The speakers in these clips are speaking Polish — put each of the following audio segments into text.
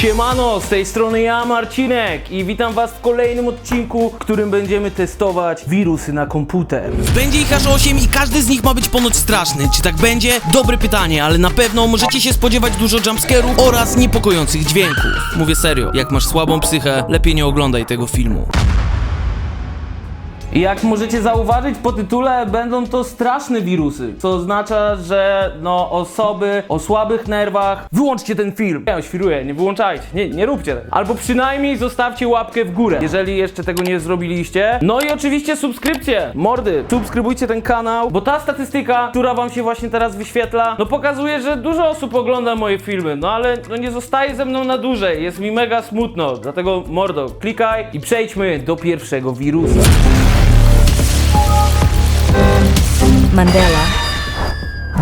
Siemano, z tej strony ja Marcinek i witam was w kolejnym odcinku, w którym będziemy testować wirusy na komputer. Będzie ich aż 8 i każdy z nich ma być ponoć straszny. Czy tak będzie? Dobre pytanie, ale na pewno możecie się spodziewać dużo jumpscarów oraz niepokojących dźwięków. Mówię serio, jak masz słabą psychę, lepiej nie oglądaj tego filmu. Jak możecie zauważyć po tytule, będą to straszne wirusy, co oznacza, że no osoby o słabych nerwach, wyłączcie ten film. Ja świruję, nie wyłączajcie, nie, nie róbcie tego. Albo przynajmniej zostawcie łapkę w górę, jeżeli jeszcze tego nie zrobiliście. No i oczywiście subskrypcje, mordy, subskrybujcie ten kanał, bo ta statystyka, która wam się właśnie teraz wyświetla, no pokazuje, że dużo osób ogląda moje filmy, no ale no nie zostaje ze mną na dłużej, jest mi mega smutno, dlatego mordo, klikaj i przejdźmy do pierwszego wirusa. Mandela,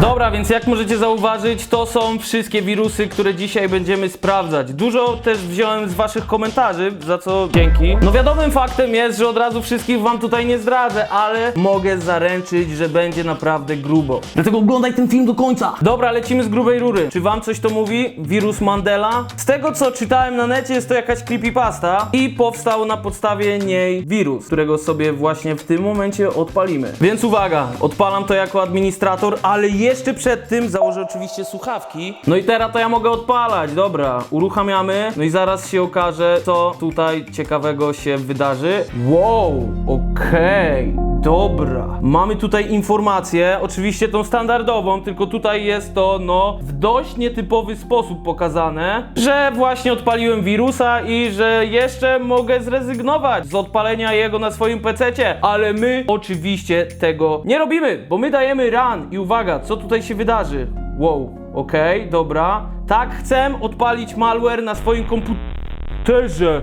Dobra, więc jak możecie zauważyć, to są wszystkie wirusy, które dzisiaj będziemy sprawdzać. Dużo też wziąłem z waszych komentarzy, za co dzięki. No wiadomym faktem jest, że od razu wszystkich wam tutaj nie zdradzę, ale mogę zaręczyć, że będzie naprawdę grubo. Dlatego oglądaj ten film do końca. Dobra, lecimy z grubej rury. Czy wam coś to mówi? Wirus Mandela? Z tego co czytałem na necie, jest to jakaś creepypasta i powstał na podstawie niej wirus, którego sobie właśnie w tym momencie odpalimy. Więc uwaga, odpalam to jako administrator, ale jeszcze przed tym założę oczywiście słuchawki. No i teraz to ja mogę odpalać, dobra, uruchamiamy, no i zaraz się okaże, co tutaj ciekawego się wydarzy. Wow, okej. Dobra, mamy tutaj informację, oczywiście tą standardową, tylko tutaj jest to no w dość nietypowy sposób pokazane, że właśnie odpaliłem wirusa i że jeszcze mogę zrezygnować z odpalenia jego na swoim PC-cie, ale my oczywiście tego nie robimy, bo my dajemy run i uwaga, co tutaj się wydarzy? Wow, okej, dobra. Tak, chcę odpalić malware na swoim komputerze.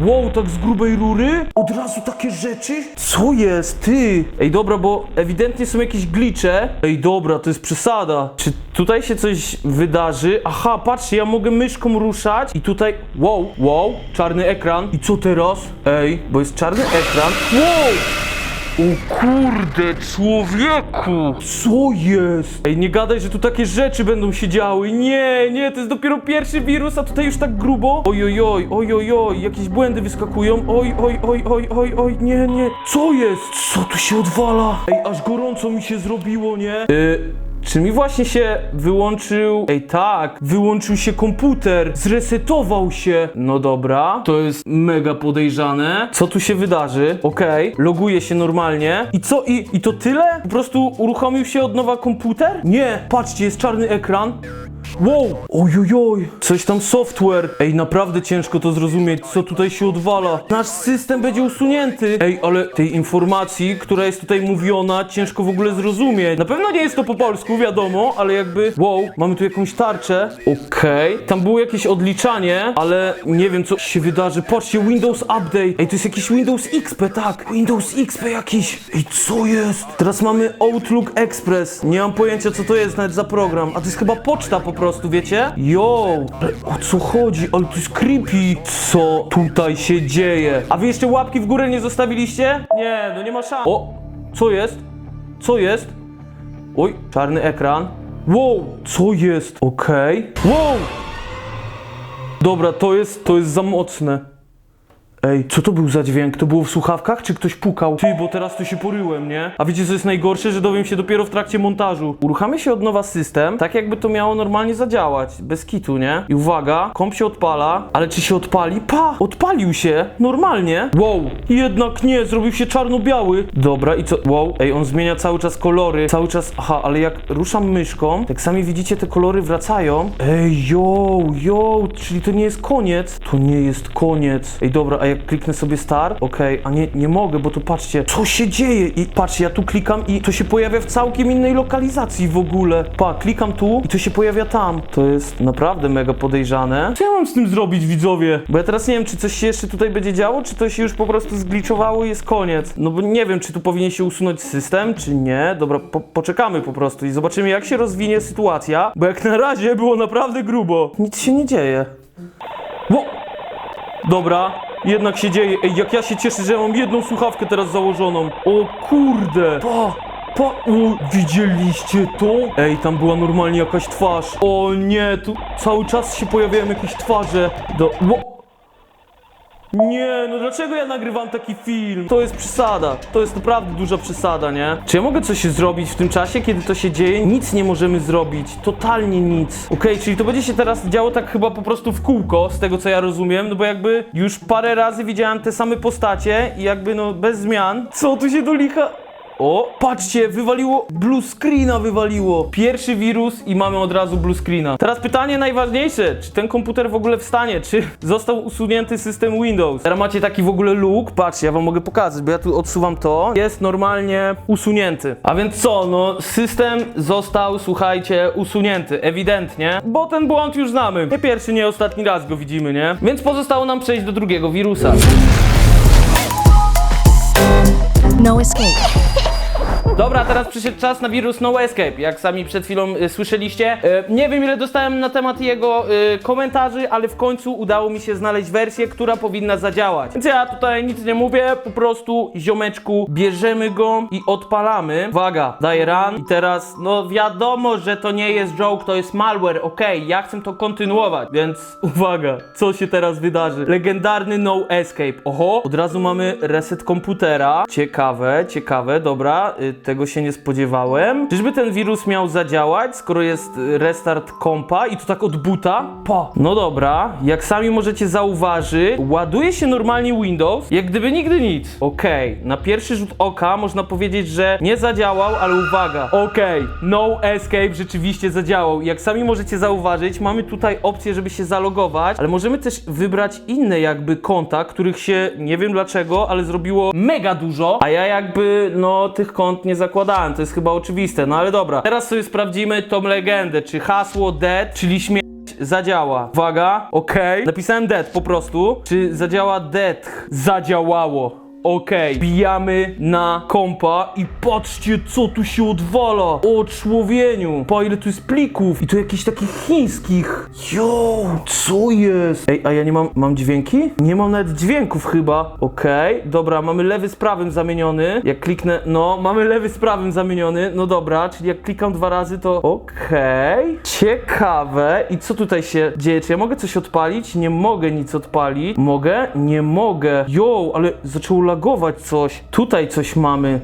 Wow, tak z grubej rury? Od razu takie rzeczy? Co jest, ty? Ej, dobra, bo ewidentnie są jakieś glicze. Ej, dobra, to jest przesada. Czy tutaj się coś wydarzy? Aha, patrzcie, ja mogę myszką ruszać i tutaj... Wow, wow, czarny ekran. I co teraz? Ej, bo jest czarny ekran. Wow! O kurde, człowieku! Co jest? Ej, nie gadaj, że tu takie rzeczy będą się działy. Nie, nie, to jest dopiero pierwszy wirus, a tutaj już tak grubo. Oj, oj, oj, oj, oj, oj, jakieś błędy wyskakują. Oj, oj, oj, oj, oj, oj, nie, nie. Co jest? Co tu się odwala? Ej, aż gorąco mi się zrobiło, nie? Y czy mi właśnie się wyłączył. Ej, tak, wyłączył się komputer, zresetował się. No dobra, to jest mega podejrzane. Co tu się wydarzy? Okej, loguje się normalnie. I co? I, I to tyle? Po prostu uruchomił się od nowa komputer? Nie, patrzcie, jest czarny ekran. Wow! Ojojoj! Coś tam software! Ej, naprawdę ciężko to zrozumieć, co tutaj się odwala. Nasz system będzie usunięty! Ej, ale tej informacji, która jest tutaj mówiona, ciężko w ogóle zrozumieć. Na pewno nie jest to po polsku, wiadomo, ale jakby... Wow, mamy tu jakąś tarczę. Okej. Tam było jakieś odliczanie, ale nie wiem, co się wydarzy. Patrzcie, Windows Update. Ej, to jest jakiś Windows XP, tak. Windows XP jakiś. Ej, co jest? Teraz mamy Outlook Express. Nie mam pojęcia, co to jest nawet za program. A to jest chyba poczta po prostu, wiecie? Yo! Ale o co chodzi? Ale to jest creepy. Co tutaj się dzieje? A wy jeszcze łapki w górę nie zostawiliście? Nie, no nie ma szans. O! Co jest? Co jest? Oj, czarny ekran. Wow! Co jest? Okej. Wow! Dobra, to jest, to jest za mocne. Ej, co to był za dźwięk? To było w słuchawkach, czy ktoś pukał? Ty, bo teraz to się poryłem, nie? A wiecie co jest najgorsze? Że dowiem się dopiero w trakcie montażu. Uruchamia się od nowa system, tak jakby to miało normalnie zadziałać. Bez kitu, nie? I uwaga, komp się odpala, ale czy się odpali? Pa! Odpalił się, normalnie. Wow, jednak nie, zrobił się czarno-biały. Dobra, i co? Wow, ej, on zmienia cały czas kolory, cały czas, aha, ale jak ruszam myszką, tak sami widzicie, te kolory wracają. Ej, yo, yo, czyli to nie jest koniec. To nie jest koniec. Ej, dobra, a jak kliknę sobie start, okej, a nie, nie mogę, bo tu patrzcie, co się dzieje? I patrzcie, ja tu klikam i to się pojawia w całkiem innej lokalizacji w ogóle. Pa, klikam tu i to się pojawia tam. To jest naprawdę mega podejrzane. Co ja mam z tym zrobić, widzowie? Bo ja teraz nie wiem, czy coś się jeszcze tutaj będzie działo, czy to się już po prostu zgliczowało i jest koniec. No bo nie wiem, czy tu powinien się usunąć system, czy nie. Dobra, po poczekamy po prostu i zobaczymy, jak się rozwinie sytuacja, bo jak na razie było naprawdę grubo. Nic się nie dzieje. Wo- Dobra, jednak się dzieje. Ej, jak ja się cieszę, że ja mam jedną słuchawkę teraz założoną. O kurde! Pa! Po... U, widzieliście to? Ej, tam była normalnie jakaś twarz. O nie, tu cały czas się pojawiają jakieś twarze. Do... Ło... Nie, no dlaczego ja nagrywam taki film? To jest przesada. To jest naprawdę duża przesada, nie? Czy ja mogę coś zrobić w tym czasie, kiedy to się dzieje? Nic nie możemy zrobić. Totalnie nic. Okej, czyli to będzie się teraz działo tak chyba po prostu w kółko, z tego co ja rozumiem, no bo jakby już parę razy widziałem te same postacie i jakby no bez zmian. Co tu się do licha... O, patrzcie, wywaliło, blue screena wywaliło. Pierwszy wirus i mamy od razu blue screena. Teraz pytanie najważniejsze, czy ten komputer w ogóle wstanie, czy został usunięty system Windows? Teraz macie taki w ogóle look, patrzcie, ja wam mogę pokazać, bo ja tu odsuwam to, jest normalnie usunięty. A więc co, no system został, słuchajcie, usunięty, ewidentnie, bo ten błąd już znamy. Nie pierwszy, nie ostatni raz go widzimy, nie? Więc pozostało nam przejść do drugiego wirusa. No escape. Dobra, teraz przyszedł czas na wirus No Escape, jak sami przed chwilą y, słyszeliście. Y, nie wiem ile dostałem na temat jego y, komentarzy, ale w końcu udało mi się znaleźć wersję, która powinna zadziałać. Więc ja tutaj nic nie mówię, po prostu ziomeczku, bierzemy go i odpalamy. Uwaga, daję run i teraz, no wiadomo, że to nie jest joke, to jest malware, okej, ja chcę to kontynuować, więc uwaga, co się teraz wydarzy. Legendarny No Escape, oho, od razu mamy reset komputera. Ciekawe, ciekawe, dobra, y, tego się nie spodziewałem. Czyżby ten wirus miał zadziałać, skoro jest y, restart kompa i to tak od buta? Pa. No dobra, jak sami możecie zauważyć, ładuje się normalnie Windows, jak gdyby nigdy nic. Okej, na pierwszy rzut oka można powiedzieć, że nie zadziałał, ale uwaga. Okej, No Escape rzeczywiście zadziałał. Jak sami możecie zauważyć, mamy tutaj opcję, żeby się zalogować, ale możemy też wybrać inne jakby konta, których się nie wiem dlaczego, ale zrobiło mega dużo, a ja jakby no tych kont nie zakładałem, to jest chyba oczywiste, no ale dobra. Teraz sobie sprawdzimy tą legendę, czy hasło dead, czyli śmierć zadziała. Uwaga, okej. Napisałem dead po prostu. Czy zadziała dead? Zadziałało. Okej, bijamy na kompa i patrzcie co tu się odwala O człowieniu Po ile tu jest plików I to jakichś takich chińskich Jo, co jest? Ej, a ja nie mam, mam dźwięki? Nie mam nawet dźwięków chyba Okej, dobra, mamy lewy z prawym zamieniony Jak kliknę, no, mamy lewy z prawym zamieniony No dobra, czyli jak klikam dwa razy to Okej, ciekawe I co tutaj się dzieje? Czy ja mogę coś odpalić? Nie mogę nic odpalić Mogę? Nie mogę Jo, ale zaczęło lagować coś. Tutaj coś mamy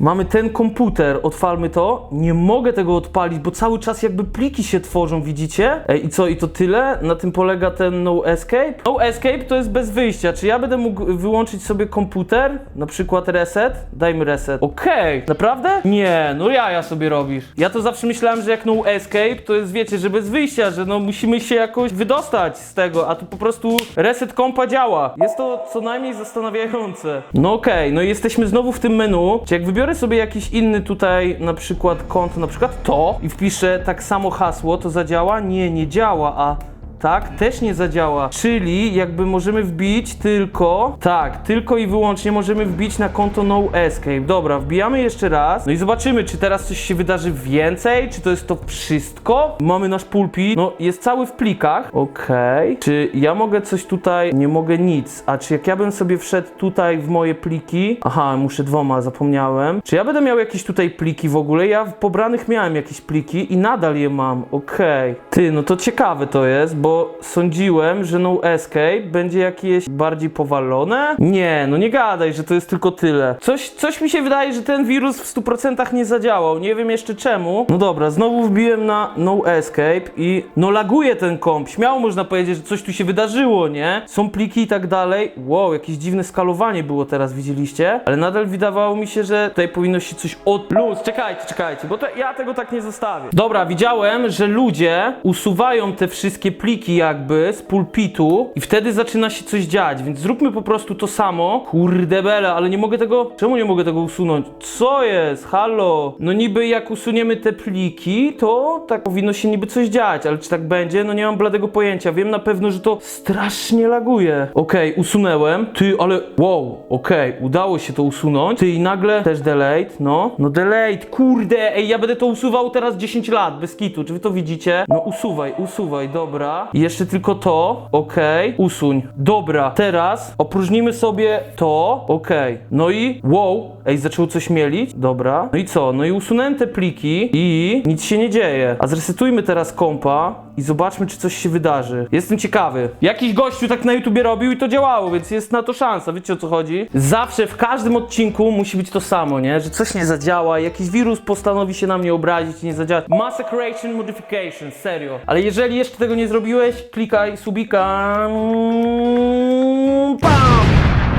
Mamy ten komputer, odpalmy to. Nie mogę tego odpalić, bo cały czas jakby pliki się tworzą, widzicie? Ej, i co, i to tyle? Na tym polega ten no escape? No escape to jest bez wyjścia. Czy ja będę mógł wyłączyć sobie komputer? Na przykład reset? Dajmy reset. Okej, naprawdę? Nie, no ja ja sobie robisz. Ja to zawsze myślałem, że jak no escape, to jest wiecie, że bez wyjścia, że no musimy się jakoś wydostać z tego, a tu po prostu reset kompa działa. Jest to co najmniej zastanawiające. No okej, no i jesteśmy znowu w tym menu. Czy jak wybiorę sobie jakiś inny tutaj na przykład konto, na przykład to i wpiszę tak samo hasło, to zadziała? Nie, nie działa, a tak, też nie zadziała. Czyli jakby możemy wbić tylko, tak, tylko i wyłącznie możemy wbić na konto No Escape. Dobra, wbijamy jeszcze raz. No i zobaczymy, czy teraz coś się wydarzy więcej, czy to jest to wszystko. Mamy nasz pulpit, no jest cały w plikach. Okej. Czy ja mogę coś tutaj? Nie mogę nic. A czy jak ja bym sobie wszedł tutaj w moje pliki? Aha, muszę dwoma, zapomniałem. Czy ja będę miał jakieś tutaj pliki w ogóle? Ja w pobranych miałem jakieś pliki i nadal je mam. Okej. Ty, no to ciekawe to jest, bo sądziłem, że No Escape będzie jakieś bardziej powalone. Nie, no nie gadaj, że to jest tylko tyle. Coś, coś mi się wydaje, że ten wirus w 100% nie zadziałał. Nie wiem jeszcze czemu. No dobra, znowu wbiłem na No Escape i no laguje ten komp. Śmiało można powiedzieć, że coś tu się wydarzyło, nie? Są pliki i tak dalej. Wow, jakieś dziwne skalowanie było teraz, widzieliście? Ale nadal wydawało mi się, że tutaj powinno się coś od... Luz, czekajcie, czekajcie, bo to, ja tego tak nie zostawię. Dobra, widziałem, że ludzie usuwają te wszystkie pliki jakby z pulpitu i wtedy zaczyna się coś dziać, więc zróbmy po prostu to samo. Kurde bele, ale nie mogę tego... Czemu nie mogę tego usunąć? Co jest? Halo? No niby jak usuniemy te pliki, to tak powinno się niby coś dziać, ale czy tak będzie? No nie mam bladego pojęcia. Wiem na pewno, że to strasznie laguje. Okej, usunęłem. Ty, ale wow, okej, udało się to usunąć. Ty i nagle też delete, no. No delete, kurde, ej, ja będę to usuwał teraz 10 lat, bez kitu. Czy wy to widzicie? No usuwaj, usuwaj, dobra. I jeszcze tylko to, okej, usuń. Dobra, teraz opróżnimy sobie to, okej. No i wow, Ej, zaczęło coś mielić? Dobra. No i co? No i usunąłem te pliki i nic się nie dzieje. A zresetujmy teraz kompa i zobaczmy, czy coś się wydarzy. Jestem ciekawy. Jakiś gościu tak na YouTubie robił i to działało, więc jest na to szansa. Wiecie o co chodzi? Zawsze w każdym odcinku musi być to samo, nie? Że coś nie zadziała, jakiś wirus postanowi się na mnie obrazić i nie zadziała. Massacration Modification, serio. Ale jeżeli jeszcze tego nie zrobiłeś, klikaj subika. Mm, Pam!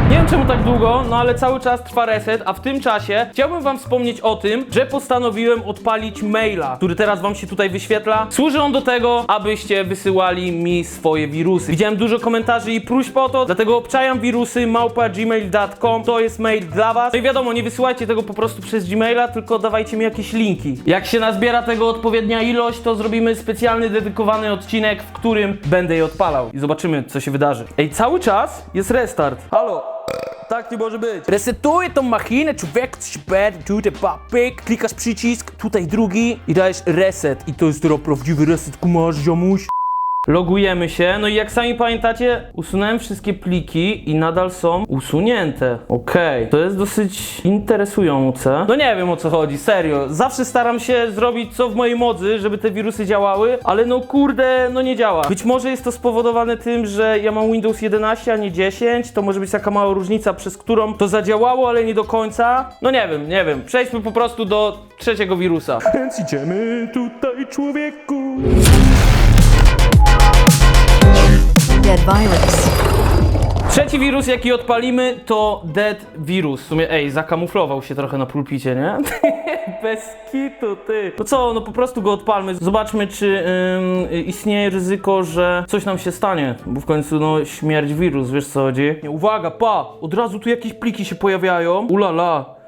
Nie wiem czemu tak długo, no ale cały czas trwa reset, a w tym czasie chciałbym wam wspomnieć o tym, że postanowiłem odpalić maila, który teraz wam się tutaj wyświetla. Służy on do tego, abyście wysyłali mi swoje wirusy. Widziałem dużo komentarzy i próśb o to, dlatego obczajam wirusy małpa to jest mail dla was. No i wiadomo, nie wysyłajcie tego po prostu przez Gmaila, tylko dawajcie mi jakieś linki. Jak się nazbiera tego odpowiednia ilość, to zrobimy specjalny, dedykowany odcinek, w którym będę je odpalał i zobaczymy, co się wydarzy. Ej, cały czas jest restart. Halo? Tak nie może być. Resetuję tą machinę, człowiek, bad, tutaj papyk, klikasz przycisk, tutaj drugi i dajesz reset. I to jest teraz prawdziwy reset, kumasz, ziomuś. Logujemy się, no i jak sami pamiętacie, usunąłem wszystkie pliki i nadal są usunięte. Okej, to jest dosyć interesujące. No nie wiem o co chodzi, serio. Zawsze staram się zrobić co w mojej mocy, żeby te wirusy działały, ale no kurde, no nie działa. Być może jest to spowodowane tym, że ja mam Windows 11, a nie 10. To może być taka mała różnica, przez którą to zadziałało, ale nie do końca. No nie wiem, nie wiem. Przejdźmy po prostu do trzeciego wirusa. Więc idziemy tutaj, człowieku. Dead virus. Trzeci wirus, jaki odpalimy, to Dead Virus. W sumie, ej, zakamuflował się trochę na pulpicie, nie? Bez kitu, ty. To co, no po prostu go odpalmy. Zobaczmy, czy istnieje ryzyko, że coś nam się stanie. Bo w końcu, no, śmierć wirus, wiesz co chodzi? Nie, uwaga, pa! Od razu tu jakieś pliki się pojawiają. Ulala.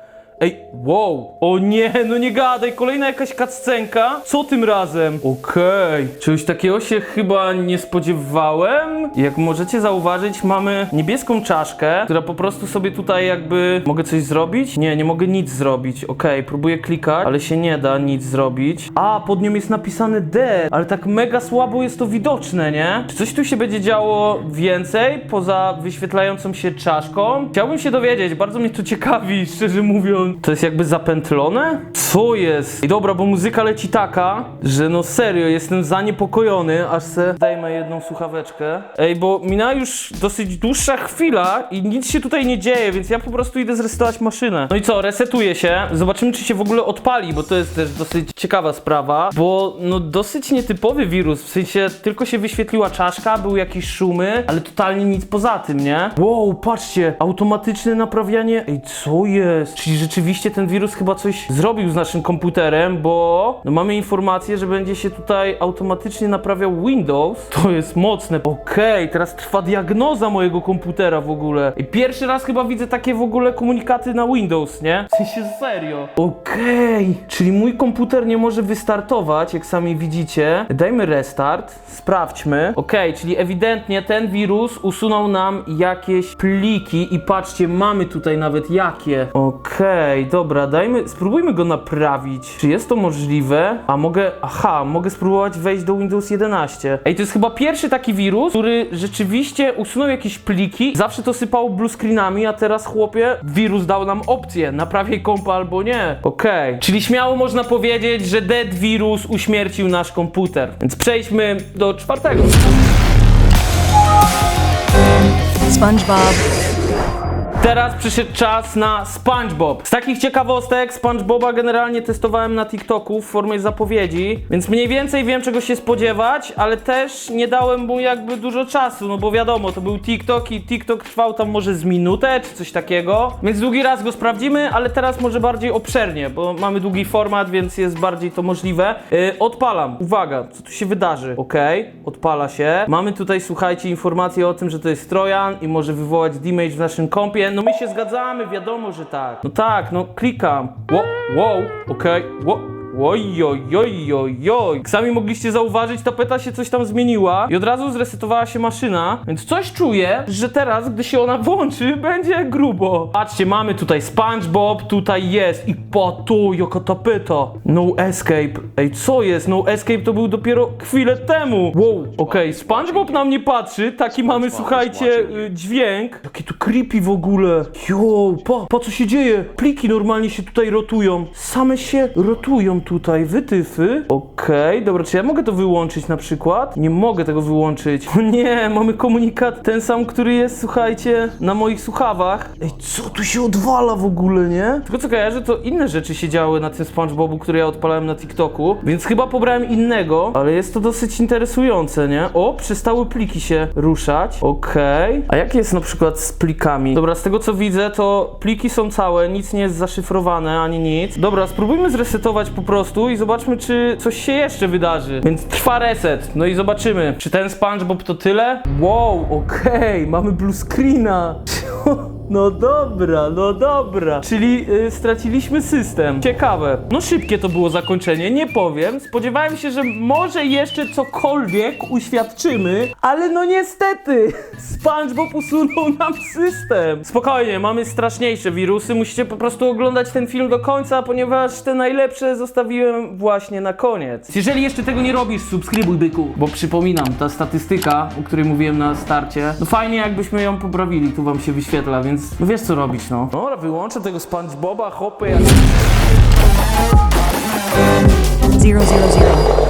Ej, wow! O nie, no nie gadaj, kolejna jakaś kaccenka. Co tym razem? Okej, czegoś takiego się chyba nie spodziewałem. Jak możecie zauważyć, mamy niebieską czaszkę, która po prostu sobie tutaj jakby... Mogę coś zrobić? Nie, nie mogę nic zrobić. Okej, próbuję klikać, ale się nie da nic zrobić. A, pod nią jest napisane D, ale tak mega słabo jest to widoczne, nie? Czy coś tu się będzie działo więcej, poza wyświetlającą się czaszką? Chciałbym się dowiedzieć, bardzo mnie to ciekawi, szczerze mówiąc. To jest jakby zapętlone? Co jest? I dobra, bo muzyka leci taka, że no serio, jestem zaniepokojony, aż se dajmy jedną słuchaweczkę. Ej, bo minęła już dosyć dłuższa chwila i nic się tutaj nie dzieje, więc ja po prostu idę zresetować maszynę. No i co, resetuję się, zobaczymy czy się w ogóle odpali, bo to jest też dosyć ciekawa sprawa, bo no dosyć nietypowy wirus, w sensie tylko się wyświetliła czaszka, były jakieś szumy, ale totalnie nic poza tym, nie? Wow, patrzcie, automatyczne naprawianie, ej, co jest? Czyli rzeczywiście ten wirus chyba coś zrobił z naszym komputerem, bo no mamy informację, że będzie się tutaj automatycznie naprawiał Windows. To jest mocne. Okej, teraz trwa diagnoza mojego komputera w ogóle. I pierwszy raz chyba widzę takie w ogóle komunikaty na Windows, nie? W sensie serio. Okej, czyli mój komputer nie może wystartować, jak sami widzicie. Dajmy restart, sprawdźmy. Okej, czyli ewidentnie ten wirus usunął nam jakieś pliki i patrzcie, mamy tutaj nawet jakie. Okej, dobra, dajmy, spróbujmy go naprawić. Czy jest to możliwe? A mogę, aha, mogę spróbować wejść do Windows 11. Ej, to jest chyba pierwszy taki wirus, który rzeczywiście usunął jakieś pliki. Zawsze to sypało blue screenami, a teraz chłopie, wirus dał nam opcję, naprawiaj kompa albo nie. Okej, czyli śmiało można powiedzieć, że dead wirus uśmiercił nasz komputer. Więc przejdźmy do czwartego. SpongeBob. Teraz przyszedł czas na SpongeBob. Z takich ciekawostek SpongeBoba generalnie testowałem na TikToku w formie zapowiedzi, więc mniej więcej wiem czego się spodziewać, ale też nie dałem mu jakby dużo czasu, no bo wiadomo, to był TikTok i TikTok trwał tam może z minutę czy coś takiego, więc drugi raz go sprawdzimy, ale teraz może bardziej obszernie, bo mamy długi format, więc jest bardziej to możliwe. Yy, odpalam. Uwaga, co tu się wydarzy? Okej, odpala się. Mamy tutaj, słuchajcie, informację o tym, że to jest Trojan i może wywołać damage w naszym kompie. No my się zgadzamy, wiadomo, że tak. No tak, no klikam. Wow, wow, okej, wow. Oj, oj, oj, oj, oj. Sami mogliście zauważyć, tapeta się coś tam zmieniła i od razu zresetowała się maszyna, więc coś czuję, że teraz, gdy się ona włączy, będzie grubo. Patrzcie, mamy tutaj SpongeBob, tutaj jest i po tu, jaka tapeta. No escape. Ej, co jest? No escape to był dopiero chwilę temu. Wow, okej, SpongeBob na mnie patrzy, taki mamy, słuchajcie, y, dźwięk. Jaki tu creepy w ogóle. Jo, pa, pa co się dzieje? Pliki normalnie się tutaj rotują. Same się rotują tutaj, wytyfy. Okej, dobra, czy ja mogę to wyłączyć na przykład? Nie mogę tego wyłączyć. O nie, mamy komunikat ten sam, który jest, słuchajcie, na moich słuchawach. Ej, co tu się odwala w ogóle, nie? Tylko co kojarzę, to inne rzeczy się działy na tym SpongeBobu, który ja odpalałem na TikToku, więc chyba pobrałem innego, ale jest to dosyć interesujące, nie? O, przestały pliki się ruszać. Okej. A jak jest na przykład z plikami? Dobra, z tego co widzę, to pliki są całe, nic nie jest zaszyfrowane, ani nic. Dobra, spróbujmy zresetować po prostu i zobaczmy, czy coś się jeszcze wydarzy. Więc trwa reset, no i zobaczymy, czy ten SpongeBob to tyle? Wow, okej, mamy blue screena. No dobra, no dobra. Czyli y, straciliśmy system. Ciekawe. No szybkie to było zakończenie, nie powiem. Spodziewałem się, że może jeszcze cokolwiek uświadczymy, ale no niestety. SpongeBob usunął nam system. Spokojnie, mamy straszniejsze wirusy. Musicie po prostu oglądać ten film do końca, ponieważ te najlepsze zostawiłem właśnie na koniec. Jeżeli jeszcze tego nie robisz, subskrybuj byku, bo przypominam, ta statystyka, o której mówiłem na starcie, no fajnie jakbyśmy ją poprawili, tu wam się wyświetla, więc no wiesz co robić, no. Dobra, wyłączę tego SpongeBoba, hopy, jak... Zero zero zero.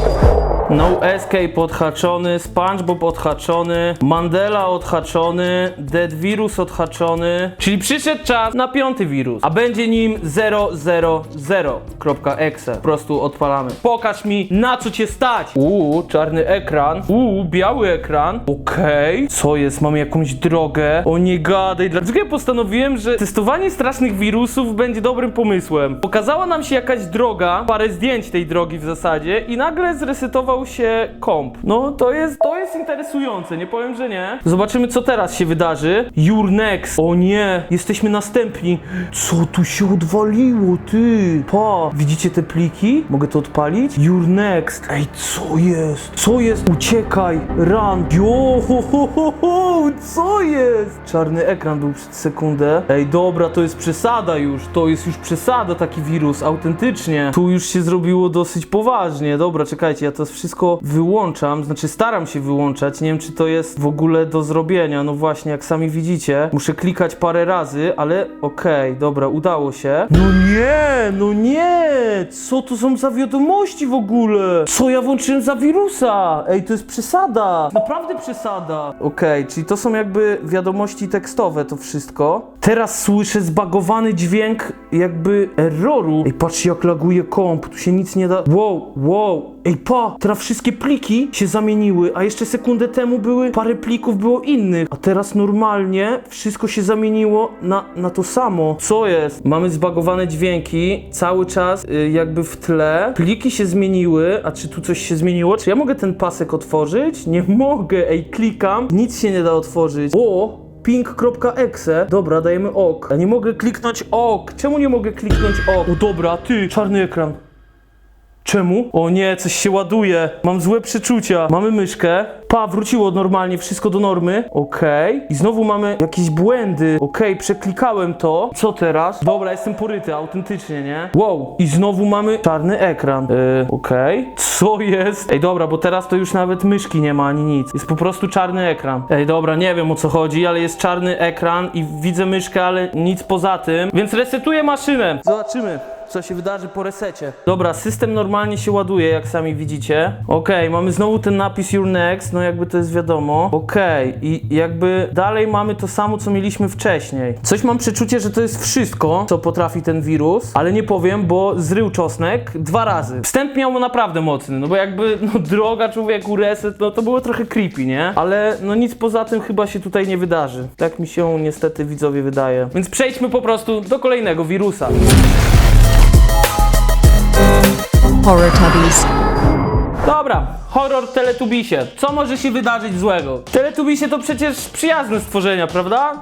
No Escape odhaczony, SpongeBob odhaczony, Mandela odhaczony, Dead Virus odhaczony. Czyli przyszedł czas na piąty wirus, a będzie nim 000.exe. Po prostu odpalamy. Pokaż mi na co cię stać. Uuu, czarny ekran. Uuu, biały ekran. Okej. Co jest? Mamy jakąś drogę. O nie gadaj. Dlaczego ja postanowiłem, że testowanie strasznych wirusów będzie dobrym pomysłem? Pokazała nam się jakaś droga, parę zdjęć tej drogi w zasadzie i nagle zresetował się komp. No to jest, to jest interesujące, nie powiem, że nie. Zobaczymy co teraz się wydarzy. Your next. O nie, jesteśmy następni. Co tu się odwaliło, ty? Pa, widzicie te pliki? Mogę to odpalić? Your next. Ej, co jest? Co jest? Uciekaj, run. Jo, ho, ho, ho, ho. co jest? Czarny ekran był przed sekundę. Ej, dobra, to jest przesada już. To jest już przesada, taki wirus, autentycznie. Tu już się zrobiło dosyć poważnie. Dobra, czekajcie, ja to wszystko wyłączam, znaczy staram się wyłączać. Nie wiem, czy to jest w ogóle do zrobienia. No właśnie, jak sami widzicie, muszę klikać parę razy, ale okej, dobra, udało się. No nie, no nie! Co to są za wiadomości w ogóle? Co ja włączyłem za wirusa? Ej, to jest przesada! Naprawdę przesada! Okej, czyli to są jakby wiadomości tekstowe, to wszystko. Teraz słyszę zbagowany dźwięk jakby erroru. Ej, patrzcie jak laguje komp, tu się nic nie da... Wow, wow! Ej, pa! Teraz wszystkie pliki się zamieniły, a jeszcze sekundę temu były, parę plików było innych. A teraz normalnie wszystko się zamieniło na, na to samo. Co jest? Mamy zbagowane dźwięki cały czas y, jakby w tle. Pliki się zmieniły, a czy tu coś się zmieniło? Czy ja mogę ten pasek otworzyć? Nie mogę, ej, klikam, nic się nie da otworzyć. O! ping.exe. Dobra, dajemy ok. Ja nie mogę kliknąć ok. Czemu nie mogę kliknąć ok? O dobra, ty, czarny ekran. Czemu? O nie, coś się ładuje. Mam złe przeczucia. Mamy myszkę. Pa, wróciło normalnie, wszystko do normy. Okej. I znowu mamy jakieś błędy. Okej, przeklikałem to. Co teraz? Dobra, jestem poryty, autentycznie, nie? Wow. I znowu mamy czarny ekran. Yy, okej. Co jest? Ej, dobra, bo teraz to już nawet myszki nie ma ani nic. Jest po prostu czarny ekran. Ej, dobra, nie wiem o co chodzi, ale jest czarny ekran i widzę myszkę, ale nic poza tym. Więc resetuję maszynę. Zobaczymy co się wydarzy po resecie. Dobra, system normalnie się ładuje, jak sami widzicie. Okej, mamy znowu ten napis Your Next, no jakby to jest wiadomo. Okej, i jakby dalej mamy to samo, co mieliśmy wcześniej. Coś mam przeczucie, że to jest wszystko, co potrafi ten wirus, ale nie powiem, bo zrył czosnek dwa razy. Wstęp miał naprawdę mocny, no bo jakby, no droga człowieku, reset, no to było trochę creepy, nie? Ale no nic poza tym chyba się tutaj nie wydarzy. Tak mi się niestety widzowie wydaje. Więc przejdźmy po prostu do kolejnego wirusa. Horror Tubbies. Dobra, horror Teletubisie. Co może się wydarzyć złego? Teletubisie to przecież przyjazne stworzenia, prawda?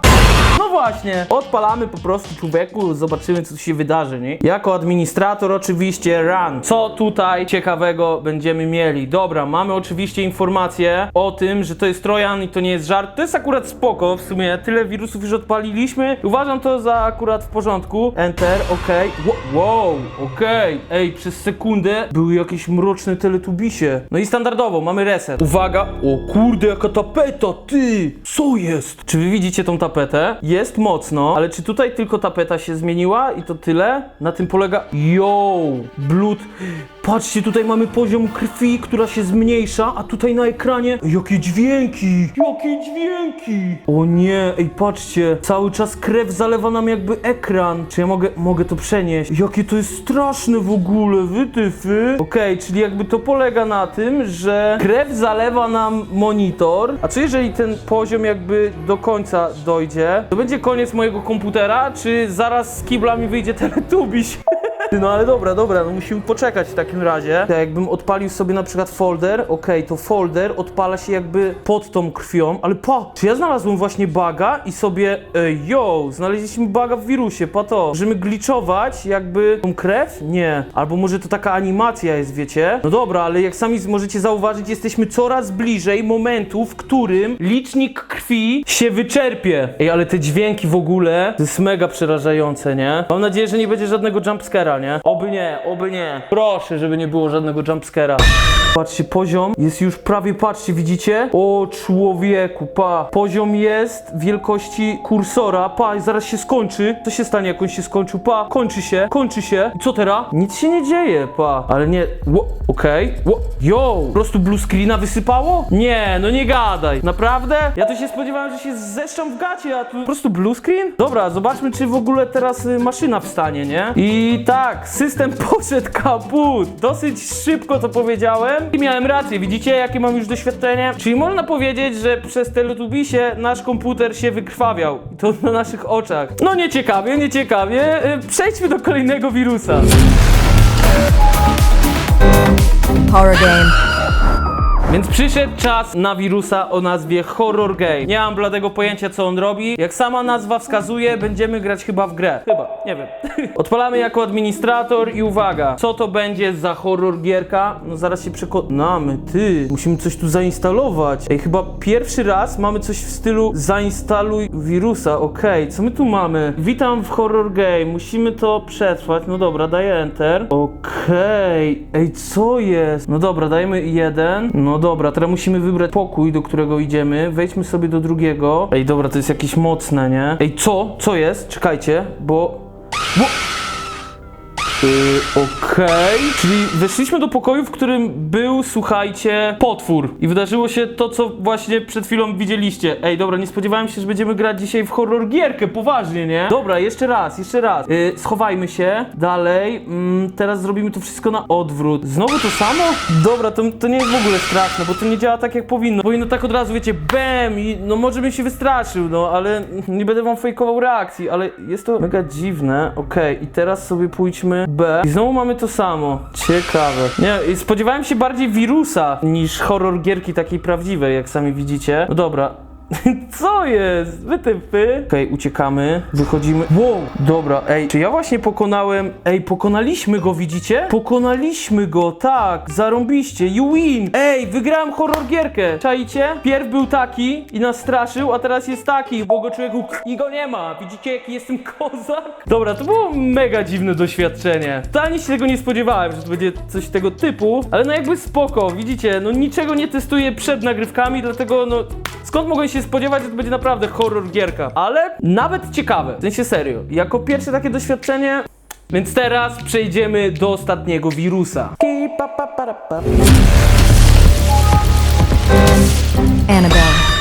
No właśnie, odpalamy po prostu człowieku, zobaczymy co się wydarzy, nie? Jako administrator oczywiście run. Co tutaj ciekawego będziemy mieli? Dobra, mamy oczywiście informację o tym, że to jest Trojan i to nie jest żart. To jest akurat spoko, w sumie tyle wirusów już odpaliliśmy. Uważam to za akurat w porządku. Enter, okej. Wo- Wow, okej. Ej, przez sekundę były jakieś mroczne teletubisie. No i standardowo, mamy reset. Uwaga, o kurde, jaka tapeta, ty! Co jest? Czy wy widzicie tą tapetę? Jest mocno, ale czy tutaj tylko tapeta się zmieniła i to tyle? Na tym polega... Yo, blood... Patrzcie, tutaj mamy poziom krwi, która się zmniejsza, a tutaj na ekranie... Jakie dźwięki! Jakie dźwięki! O nie, ej, patrzcie, cały czas krew zalewa nam jakby ekran. Czy ja mogę, mogę to przenieść? Jakie to jest straszne w ogóle, wytyfy. Okej, czyli jakby to polega na tym, że krew zalewa nam monitor, a co jeżeli ten poziom jakby do końca dojdzie? To będzie koniec mojego komputera, czy zaraz z kibla mi wyjdzie teletubiś? No ale dobra, dobra, no musimy poczekać w takim razie. To jakbym odpalił sobie na przykład folder, okej, to folder odpala się jakby pod tą krwią, ale pa, czy ja znalazłem właśnie baga i sobie, ej, yo, znaleźliśmy baga w wirusie, pa to. Możemy glitchować jakby tą krew? Nie. Albo może to taka animacja jest, wiecie? No dobra, ale jak sami możecie zauważyć, jesteśmy coraz bliżej momentu, w którym licznik krwi się wyczerpie. Ej, ale te dźwięki w ogóle, to jest mega przerażające, nie? Mam nadzieję, że nie będzie żadnego jumpscare'a, nie? Oby nie, oby nie. Proszę, żeby nie było żadnego jumpscare'a. Patrzcie, poziom jest już prawie, patrzcie, widzicie? O człowieku, pa. Poziom jest wielkości kursora, pa, i zaraz się skończy. Co się stanie, jak on się skończył? Pa, kończy się, kończy się. I co teraz? Nic się nie dzieje, pa. Ale nie, Ło, okej, Ło, yo, po prostu blue screena wysypało? Nie, no nie gadaj. Naprawdę? Ja tu się spodziewałem, że się zeszczam w gacie, a tu po prostu blue screen? Dobra, zobaczmy, czy w ogóle teraz y, maszyna wstanie, nie? I tak, system poszedł kaput. Dosyć szybko to powiedziałem i miałem rację. Widzicie, jakie mam już doświadczenie? Czyli można powiedzieć, że przez Teletubisie nasz komputer się wykrwawiał. I to na naszych oczach. No nieciekawie, nieciekawie. Y, Przejdźmy do kolejnego wirusa. Horror game. Więc przyszedł czas na wirusa o nazwie Horror Game. Nie mam bladego pojęcia, co on robi. Jak sama nazwa wskazuje, będziemy grać chyba w grę. Chyba, nie wiem. Odpalamy jako administrator i uwaga, co to będzie za horror gierka? No zaraz się przekonamy. Ty, musimy coś tu zainstalować. Ej, chyba pierwszy raz mamy coś w stylu zainstaluj wirusa. Okej, co my tu mamy? Witam w Horror Game. Musimy to przetrwać. No dobra, daję Enter. Okej. Ej, co jest? No dobra, dajemy jeden. No dobra, teraz musimy wybrać pokój, do którego idziemy. Wejdźmy sobie do drugiego. Ej, dobra, to jest jakieś mocne, nie? Ej, co? Co jest? Czekajcie, bo... bo... Yy, Okej, czyli weszliśmy do pokoju, w którym był, słuchajcie, potwór. I wydarzyło się to, co właśnie przed chwilą widzieliście. Ej, dobra, nie spodziewałem się, że będziemy grać dzisiaj w horror gierkę, poważnie, nie? Dobra, jeszcze raz, jeszcze raz. Yy, schowajmy się, dalej. Mm, teraz zrobimy to wszystko na odwrót. Znowu to samo? Dobra, to, to nie jest w ogóle straszne, bo to nie działa tak, jak powinno. Powinno tak od razu, wiecie, bam i no może bym się wystraszył, no, ale nie będę wam fejkował reakcji, ale jest to mega dziwne. Okej, i teraz sobie pójdźmy B. I znowu mamy to samo. Ciekawe. Nie, spodziewałem się bardziej wirusa niż horror gierki takiej prawdziwej, jak sami widzicie. No dobra. Co jest? Wytypy. Okej, uciekamy. Wychodzimy. Wow, dobra, ej, czy ja właśnie pokonałem... Ej, pokonaliśmy go, widzicie? Pokonaliśmy go, tak, zarąbiście, you win. Ej, wygrałem horror gierkę. Czajcie? Pierw był taki i nas straszył, a teraz jest taki, bo go człowieku i go nie ma. Widzicie, jaki jestem kozak? Dobra, to było mega dziwne doświadczenie. Totalnie się tego nie spodziewałem, że to będzie coś tego typu, ale no jakby spoko, widzicie, no niczego nie testuję przed nagrywkami, dlatego no skąd mogłem się spodziewać, że to będzie naprawdę horror gierka. Ale nawet ciekawe, w sensie serio. Jako pierwsze takie doświadczenie więc teraz przejdziemy do ostatniego wirusa. Annabelle.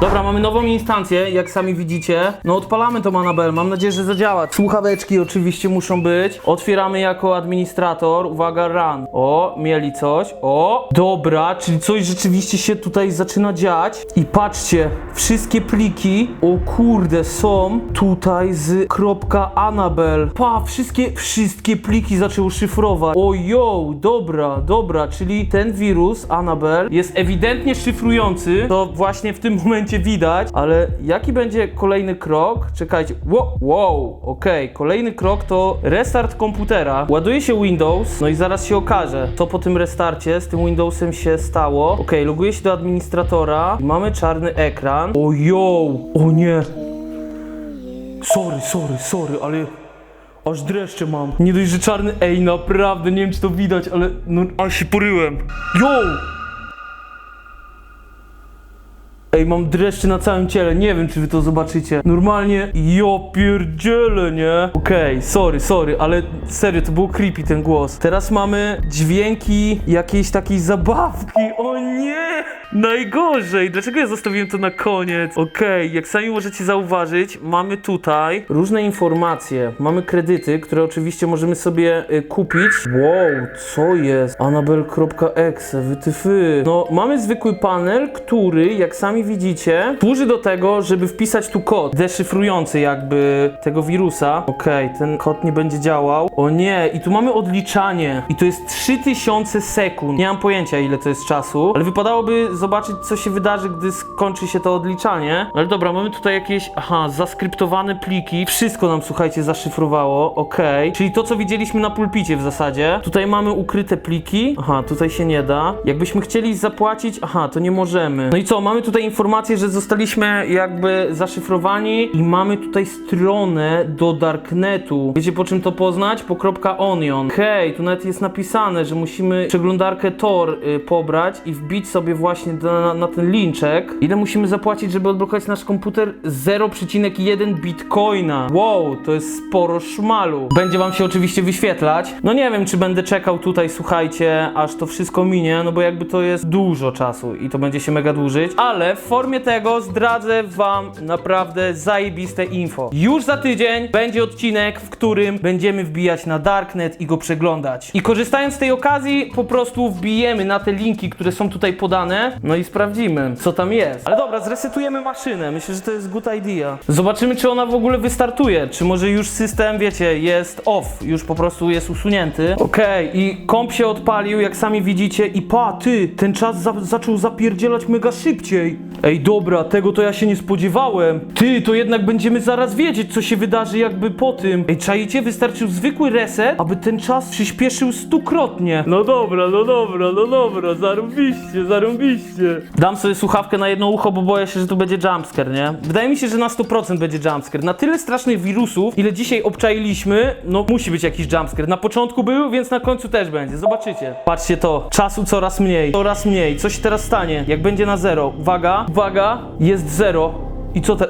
Dobra, mamy nową instancję, jak sami widzicie. No odpalamy to Annabelle, mam nadzieję, że zadziała. Słuchaweczki oczywiście muszą być. Otwieramy jako administrator. Uwaga, run. O, mieli coś. O, dobra, czyli coś rzeczywiście się tutaj zaczyna dziać. I patrzcie, wszystkie pliki, o kurde, są tutaj z kropka Annabelle. Pa, wszystkie, wszystkie pliki zaczęły szyfrować. O, yo, dobra, dobra, czyli ten wirus, Annabelle, jest ewidentnie szyfrujący. To właśnie w tym momencie widać, ale jaki będzie kolejny krok? Czekajcie, wow, wow okej, kolejny krok to restart komputera. Ładuje się Windows, no i zaraz się okaże, co po tym restarcie z tym Windowsem się stało. Okej, loguję się do administratora, mamy czarny ekran. O yo, o nie. Sorry, sorry, sorry, ale aż dreszcze mam. Nie dość, że czarny, ej, naprawdę, nie wiem czy to widać, ale no, aż się poryłem. Yo! Ej, mam dreszcze na całym ciele, nie wiem czy wy to zobaczycie. Normalnie, jo nie? Okej, sorry, sorry, ale serio, to było creepy ten głos. Teraz mamy dźwięki jakiejś takiej zabawki, o nie! Najgorzej, dlaczego ja zostawiłem to na koniec? Okej, jak sami możecie zauważyć, mamy tutaj różne informacje. Mamy kredyty, które oczywiście możemy sobie y, kupić. Wow, co jest? Annabel.exe, wytyfy. No, mamy zwykły panel, który, jak sami widzicie, służy do tego, żeby wpisać tu kod deszyfrujący jakby tego wirusa. Okej, ten kod nie będzie działał. O nie, i tu mamy odliczanie. I to jest 3000 sekund. Nie mam pojęcia, ile to jest czasu, ale wypadałoby zobaczyć, co się wydarzy, gdy skończy się to odliczanie. Ale dobra, mamy tutaj jakieś, aha, zaskryptowane pliki. Wszystko nam, słuchajcie, zaszyfrowało. Okej. Czyli to, co widzieliśmy na pulpicie w zasadzie. Tutaj mamy ukryte pliki. Aha, tutaj się nie da. Jakbyśmy chcieli zapłacić, aha, to nie możemy. No i co, mamy tutaj informację, że zostaliśmy jakby zaszyfrowani i mamy tutaj stronę do Darknetu. Wiecie po czym to poznać? Po kropka .onion. Hej, tu nawet jest napisane, że musimy przeglądarkę Tor y, pobrać i wbić sobie właśnie na, na, na ten linczek. Ile musimy zapłacić, żeby odblokować nasz komputer? 0,1 bitcoina. Wow, to jest sporo szmalu. Będzie wam się oczywiście wyświetlać. No nie wiem, czy będę czekał tutaj, słuchajcie, aż to wszystko minie, no bo jakby to jest dużo czasu i to będzie się mega dłużyć, ale w formie tego zdradzę wam naprawdę zajebiste info. Już za tydzień będzie odcinek, w którym będziemy wbijać na Darknet i go przeglądać. I korzystając z tej okazji, po prostu wbijemy na te linki, które są tutaj podane, no i sprawdzimy, co tam jest. Ale dobra, zresetujemy maszynę. Myślę, że to jest good idea. Zobaczymy, czy ona w ogóle wystartuje, czy może już system, wiecie, jest off, już po prostu jest usunięty. Okej, i komp się odpalił, jak sami widzicie, i pa, ty, ten czas za zaczął zapierdzielać mega szybciej. Ej, dobra, tego to ja się nie spodziewałem. Ty, to jednak będziemy zaraz wiedzieć, co się wydarzy jakby po tym. Ej, czaicie, wystarczył zwykły reset, aby ten czas przyspieszył stukrotnie. No dobra, no dobra, no dobra, zarąbiście, zarąbiście. Dam sobie słuchawkę na jedno ucho, bo boję się, że tu będzie jumpscare, nie? Wydaje mi się, że na 100% będzie jumpscare. Na tyle strasznych wirusów, ile dzisiaj obczailiśmy, no musi być jakiś jumpscare. Na początku był, więc na końcu też będzie. Zobaczycie. Patrzcie to. Czasu coraz mniej, coraz mniej. Co się teraz stanie? Jak będzie na zero? Uwaga, uwaga, jest zero. I co te...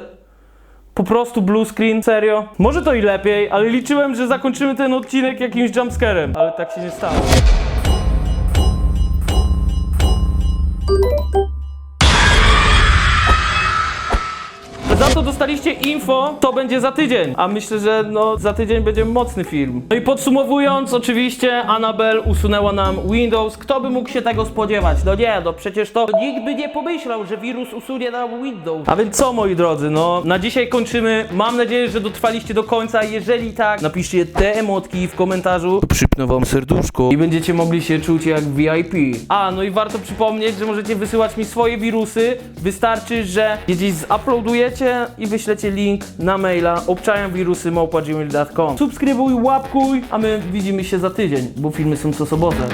Po prostu blue screen, serio? Może to i lepiej, ale liczyłem, że zakończymy ten odcinek jakimś jumpscarem, ale tak się nie stało. Dostaliście info, to będzie za tydzień. A myślę, że no za tydzień będzie mocny film. No i podsumowując, oczywiście Annabelle usunęła nam Windows. Kto by mógł się tego spodziewać? No nie, no przecież to nikt by nie pomyślał, że wirus usunie nam Windows. A więc co moi drodzy, no na dzisiaj kończymy. Mam nadzieję, że dotrwaliście do końca. Jeżeli tak, napiszcie te emotki w komentarzu. Przypnę wam serduszko i będziecie mogli się czuć jak VIP. A, no i warto przypomnieć, że możecie wysyłać mi swoje wirusy. Wystarczy, że je gdzieś zuploadujecie i wyślecie link na maila obczajem wirusy małpa.gmail.com Subskrybuj, łapkuj, a my widzimy się za tydzień, bo filmy są co sobotę.